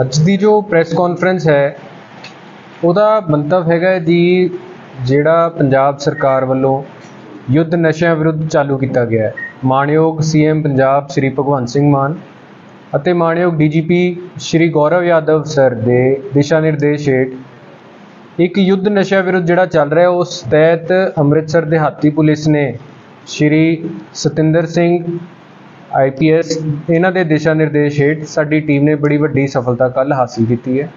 ਅੱਜ ਦੀ ਜੋ press conference ਹੈ, ਉਹਦਾ ਮੰਤਵ ਹੈਗਾ ਜੀ ਜਿਹੜਾ ਪੰਜਾਬ ਸਰਕਾਰ ਵੱਲੋਂ ਯੁੱਧ ਨਸ਼ਿਆਂ ਵਿਰੁੱਧ ਚਾਲੂ ਕੀਤਾ ਗਿਆ ਹੈ। ਮਾਣਯੋਗ ਸੀਐਮ ਪੰਜਾਬ ਸ਼੍ਰੀ ਭਗਵੰਤ ਸਿੰਘ ਮਾਨ ਅਤੇ ਮਾਣਯੋਗ ਡੀਜੀਪੀ ਸ਼੍ਰੀ ਗੌਰਵ ਯਾਦਵ ਸਰ ਦੇ ਦਿਸ਼ਾ ਨਿਰਦੇਸ਼ ਹੇਠ ਇੱਕ ਯੁੱਧ ਨਸ਼ਿਆਂ ਵਿਰੁੱਧ ਜਿਹੜਾ ਚੱਲ ਰਿਹਾ ਉਸ ਤਹਿਤ ਅੰਮ੍ਰਿਤਸਰ ਦਿਹਾਤੀ ਪੁਲਿਸ ਨੇ ਸ਼੍ਰੀ ਸਤਿੰਦਰ ਸਿੰਘ ਆਈਪੀਐਸ ਇਹਨਾਂ ਦੇ ਦਿਸ਼ਾ ਨਿਰਦੇਸ਼ ਹੇਠ ਸਾਡੀ ਟੀਮ ਨੇ ਬੜੀ ਵੱਡੀ ਸਫਲਤਾ ਕੱਲ ਹਾਸਲ ਕੀਤੀ ਹੈ।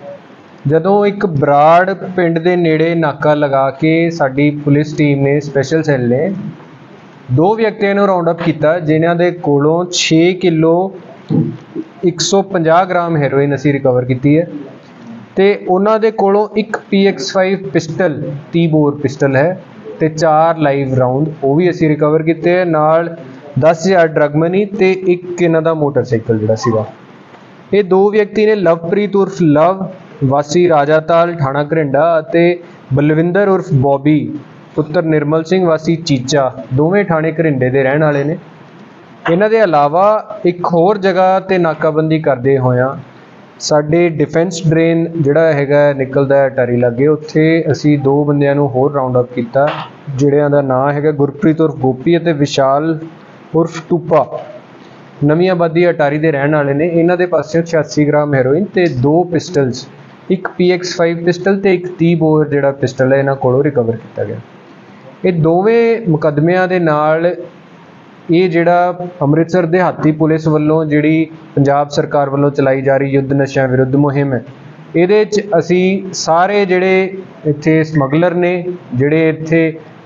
ਜਦੋਂ ਇੱਕ ਬਰਾੜ ਪਿੰਡ ਦੇ ਨੇੜੇ ਨਾਕਾ ਲਗਾ ਕੇ ਸਾਡੀ ਪੁਲਿਸ ਟੀਮ ਨੇ ਸਪੈਸ਼ਲ ਸੈੱਲ ਨੇ ਦੋ ਵਿਅਕਤੀਆਂ ਨੂੰ ਰਾਉਂਡ ਅਪ ਕੀਤਾ, ਜਿਨ੍ਹਾਂ ਦੇ ਕੋਲੋਂ 6 ਕਿਲੋ 150 ਗ੍ਰਾਮ ਹੈਰੋਇਨ ਅਸੀਂ ਰਿਕਵਰ ਕੀਤੀ ਹੈ ਤੇ ਉਹਨਾਂ ਦੇ ਕੋਲੋਂ ਇੱਕ PX5 ਪਿਸਟਲ 30 ਬੋਰ ਪਿਸਟਲ ਹੈ ਤੇ ਚਾਰ ਲਾਈਵ ਰਾਉਂਡ ਉਹ ਵੀ ਅਸੀਂ ਰਿਕਵਰ ਕੀਤੇ ਹੈ। ਨਾਲ 10000 ਡਰਗ ਮਨੀ ਤੇ ਇੱਕ ਇਹਨਾਂ ਦਾ ਮੋਟਰਸਾਈਕਲ ਜਿਹੜਾ ਸੀਗਾ। ਇਹ ਦੋ ਵਿਅਕਤੀ ਨੇ ਲਵਪ੍ਰੀਤ ਉਰਫ ਲਵ, ਵਾਸੀ ਰਾਜਾਤਾਲ, ਥਾਣਾ ਘਰਿੰਡਾ ਅਤੇ ਬਲਵਿੰਦਰ ਉਰਫ ਬੌਬੀ, ਪੁੱਤਰ ਨਿਰਮਲ ਸਿੰਘ, ਵਾਸੀ ਚੀਚਾ, ਦੋਵੇਂ ਥਾਣੇ ਘਰਿੰਡੇ ਦੇ ਰਹਿਣ ਵਾਲੇ ਨੇ। ਇਹਨਾਂ ਦੇ ਇਲਾਵਾ ਇੱਕ ਹੋਰ ਜਗ੍ਹਾ ਤੇ ਨਾਕਾਬੰਦੀ ਕਰਦੇ ਹੋਇਆਂ ਸਾਡੇ ਡਿਫੈਂਸ ਡਰੇਨ ਜਿਹੜਾ ਹੈਗਾ ਨਿਕਲਦਾ ਹੈ ਟਾਰੀ ਲਾਗੇ। ਉੱਥੇ ਅਸੀਂ ਦੋ ਬੰਦਿਆਂ ਨੂੰ ਹੋਰ ਰਾਉਂਡ ਅਪ ਕੀਤਾ, ਜਿਹੜਿਆਂ ਦਾ ਨਾਂ ਹੈਗਾ ਗੁਰਪ੍ਰੀਤ ਉਰਫ ਗੋਪੀ ਅਤੇ ਵਿਸ਼ਾਲ ਉਰਫ ਟੂਪਾ। ਨਵੀਂ ਆਬਾਦੀ ਅਟਾਰੀ ਦੇ ਰਹਿਣ ਵਾਲੇ ਨੇ। ਇਹਨਾਂ ਦੇ ਪਾਸਿਓਂ 86 ਗ੍ਰਾਮ ਹੈਰੋਇਨ ਤੇ ਦੋ ਪਿਸਟਲਸ, ਇੱਕ PX5 ਪਿਸਟਲ ਤੇ ਇੱਕ 30 ਬੋਰ ਜਿਹੜਾ ਪਿਸਟਲ ਹੈ, ਇਹਨਾਂ ਕੋਲੋਂ ਰਿਕਵਰ ਕੀਤਾ ਗਿਆ। ਇਹ ਦੋਵੇਂ ਮੁਕੱਦਮਿਆਂ ਦੇ ਨਾਲ ਇਹ ਜਿਹੜਾ ਅੰਮ੍ਰਿਤਸਰ ਦਿਹਾਤੀ ਪੁਲਿਸ ਵੱਲੋਂ ਜਿਹੜੀ ਪੰਜਾਬ ਸਰਕਾਰ ਵੱਲੋਂ ਚਲਾਈ ਜਾ ਰਹੀ ਯੁੱਧ ਨਸ਼ਿਆਂ ਵਿਰੁੱਧ ਮੁਹਿੰਮ ਹੈ, ਇਹਦੇ 'ਚ ਅਸੀਂ ਸਾਰੇ ਜਿਹੜੇ ਇੱਥੇ ਸਮਗਲਰ ਨੇ, ਜਿਹੜੇ ਇੱਥੇ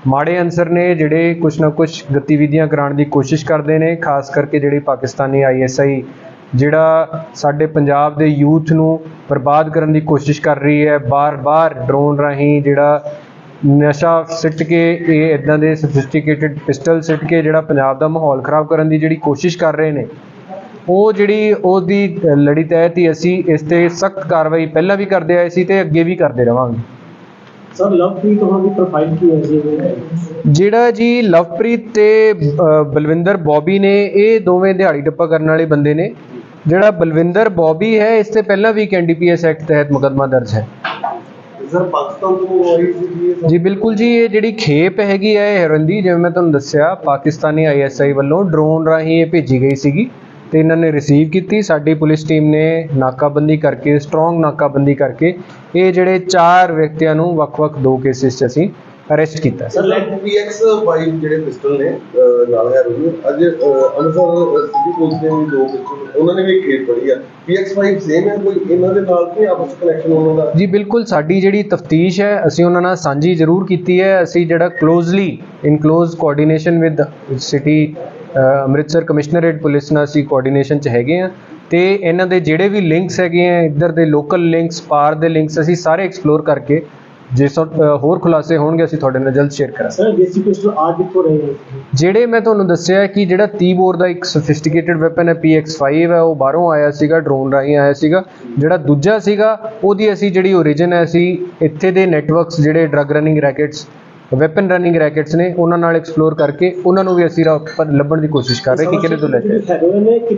ਮਾੜੇ ਅਨਸਰ ਨੇ ਜਿਹੜੇ ਕੁਛ ਨਾ ਕੁਛ ਗਤੀਵਿਧੀਆਂ ਕਰਾਉਣ ਦੀ ਕੋਸ਼ਿਸ਼ ਕਰਦੇ ਨੇ, ਖਾਸ ਕਰਕੇ ਜਿਹੜੇ ਪਾਕਿਸਤਾਨੀ ਆਈਐਸਆਈ ਜਿਹੜਾ ਸਾਡੇ ਪੰਜਾਬ ਦੇ ਯੂਥ ਨੂੰ ਬਰਬਾਦ ਕਰਨ ਦੀ ਕੋਸ਼ਿਸ਼ ਕਰ ਰਹੀ ਹੈ, ਬਾਰ-ਬਾਰ ਡਰੋਨ ਰਾਹੀਂ ਜਿਹੜਾ ਨਸ਼ਾ ਸਿੱਟ ਕੇ, ਇਹ ਇਦਾਂ ਦੇ ਸਫਿਸਟੀਕੇਟਿਡ ਪਿਸਟਲ ਸਿੱਟ ਕੇ ਜਿਹੜਾ ਪੰਜਾਬ ਦਾ ਮਾਹੌਲ ਖਰਾਬ ਕਰਨ ਦੀ ਜਿਹੜੀ ਕੋਸ਼ਿਸ਼ ਕਰ ਰਹੇ ਨੇ, ਉਹ ਜਿਹੜੀ ਉਹਦੀ ਲੜੀ ਤਹਿਤ ਹੀ ਅਸੀਂ ਇਸ ਤੇ ਸਖਤ ਕਾਰਵਾਈ ਪਹਿਲਾਂ ਵੀ ਕਰਦੇ ਆਏ ਸੀ ਤੇ ਅੱਗੇ ਵੀ ਕਰਦੇ ਰਵਾਂਗੇ। ਸਰ ਲਵਪ੍ਰੀਤ ਉਹਨਾਂ ਦੀ ਪ੍ਰੋਫਾਈਲ ਕੀ ਹੈ ਜੀ? ਜਿਹੜਾ ਜੀ ਲਵਪ੍ਰੀਤ ਤੇ ਬਲਵਿੰਦਰ ਬੌਬੀ ਨੇ ਇਹ ਦੋਵੇਂ ਦਿਹਾੜੀ ਟੱਪਾ ਕਰਨ ਵਾਲੇ ਬੰਦੇ ਨੇ। ਜਿਹੜਾ ਬਲਵਿੰਦਰ ਬੌਬੀ ਹੈ ਇਸ ਤੇ ਪਹਿਲਾਂ ਵੀ ਇੱਕ ਐਨਡੀਪੀਐਸ ਐਕਟ ਤਹਿਤ ਮੁਕੱਦਮਾ ਦਰਜ ਹੈ। ਸਰ ਪਾਕਿਸਤਾਨ ਤੋਂ ਮੰਗਵਾਈ ਸੀ ਜੀ ਬਿਲਕੁਲ ਜੀ ਇਹ ਜਿਹੜੀ ਖੇਪ ਹੈਗੀ ਹੈ ਹੈਰੋਇਨ ਦੀ ਜਿਵੇਂ ਮੈਂ ਤੁਹਾਨੂੰ ਦੱਸਿਆ ਪਾਕਿਸਤਾਨੀ ਆਈਐਸਆਈ ਵੱਲੋਂ ਡਰੋਨ ਰਾਹੀਂ ਇਹ ਭੇਜੀ ਗਈ ਸੀਗੀ। ਤੇ ਇਹਨਾਂ ਨੇ ਰਿਸੀਵ ਕੀਤੀ। ਸਾਡੀ ਪੁਲਿਸ ਟੀਮ ਨੇ ਨਾਕਾਬੰਦੀ ਕਰਕੇ ਸਟਰੋਂਗ ਨਾਕਾਬੰਦੀ ਕਰਕੇ ਇਹ ਜਿਹੜੇ ਚਾਰ ਵਿਅਕਤੀਆਂ ਨੂੰ ਵੱਖ-ਵੱਖ ਦੋ ਕੇਸਿਸ 'ਚ ਅਸੀਂ ਅਰੈਸਟ ਕੀਤਾ। ਸਰ ਲੈਟ ਪੀਐਕਸ 5 ਜਿਹੜੇ ਪਿਸਟਲ ਨੇ ਨਾਲ ਹੈ ਰੋਹੀ ਅੱਜ ਅੰਮ੍ਰਿਤਸਰ ਸਿਟੀ ਪੁਲਿਸ ਨੇ ਵੀ ਦੋ ਪਿਸਟਲ ਉਹਨਾਂ ਨੇ ਵੀ ਖੇਤ ਪੜੀ ਆ। ਪੀਐਕਸ 5 ਸੇਮ ਹੈ ਕੋਈ ਇਹਨਾਂ ਦੇ ਨਾਲ ਕੀ ਆਪਸ ਕਨੈਕਸ਼ਨ ਉਹਨਾਂ ਦਾ ਜੀ ਬਿਲਕੁਲ ਸਾਡੀ ਜਿਹੜੀ ਤਫਤੀਸ਼ ਹੈ ਅਸੀਂ ਉਹਨਾਂ ਨਾਲ ਸਾਂਝੀ ਜ਼ਰੂਰ ਕੀਤੀ ਹੈ। ਅਸੀਂ ਜਿਹੜਾ closely in close coordination with city Amritsar commissionerate police ਨਾਲ ਅਸੀਂ ਕੋਆਰਡੀਨੇਸ਼ਨ 'ਚ ਹੈਗੇ ਆ ਤੇ ਇਹਨਾਂ ਦੇ ਜਿਹੜੇ ਵੀ ਲਿੰਕਸ ਹੈਗੇ ਆ ਇੱਧਰ ਦੇ ਲੋਕਲ ਲਿੰਕਸ ਪਾਰ ਦੇ ਲਿੰਕਸ ਅਸੀਂ ਸਾਰੇ ਐਕਸਪਲੋਰ ਕਰਕੇ ਜੇ ਹੋਰ ਖੁਲਾਸੇ ਹੋਣਗੇ ਅਸੀਂ ਤੁਹਾਡੇ ਨਾਲ ਜਲਦ ਸ਼ੇਅਰ ਕਰਾਂਗੇ। ਸਰ ਦੇਸੀ ਪਿਸਟਲ ਆ ਕਿੱਥੋਂ ਰਹੇ ਜਿਹੜੇ ਮੈਂ ਤੁਹਾਨੂੰ ਦੱਸਿਆ ਕਿ ਜਿਹੜਾ 30 ਬੋਰ ਦਾ ਇੱਕ ਸੋਫਿਸਟੀਕੇਟਡ ਵੈਪਨ ਹੈ PX5 ਹੈ ਉਹ ਬਾਹਰੋਂ ਆਇਆ ਸੀਗਾ ਡਰੋਨ ਰਾਹੀਂ ਆਇਆ ਸੀਗਾ। ਜਿਹੜਾ ਦੂਜਾ ਸੀਗਾ ਉਹਦੀ ਅਸੀਂ ਜਿਹੜੀ origin ਹੈ ਅਸੀਂ ਇੱਥੇ ਦੇ ਨੈਟਵਰਕਸ ਜਿਹੜੇ drug running rackets weapon running rackets ਨੇ, ਉਹਨਾਂ ਨਾਲ ਐਕਸਪਲੋਰ ਕਰਕੇ ਉਹਨਾਂ ਨੂੰ ਵੀ ਅਸੀਂ ਰਾ- ਲੱਭਣ ਦੀ ਕੋਸ਼ਿਸ਼ ਕਰ ਰਹੇ ਕਿ ਕਿਹੜੇ ਤੋਂ ਲੈ ਕੇ ਆਏ। ਹੈਰੋਇਨ ਨੇ ਕਿੱਥੇ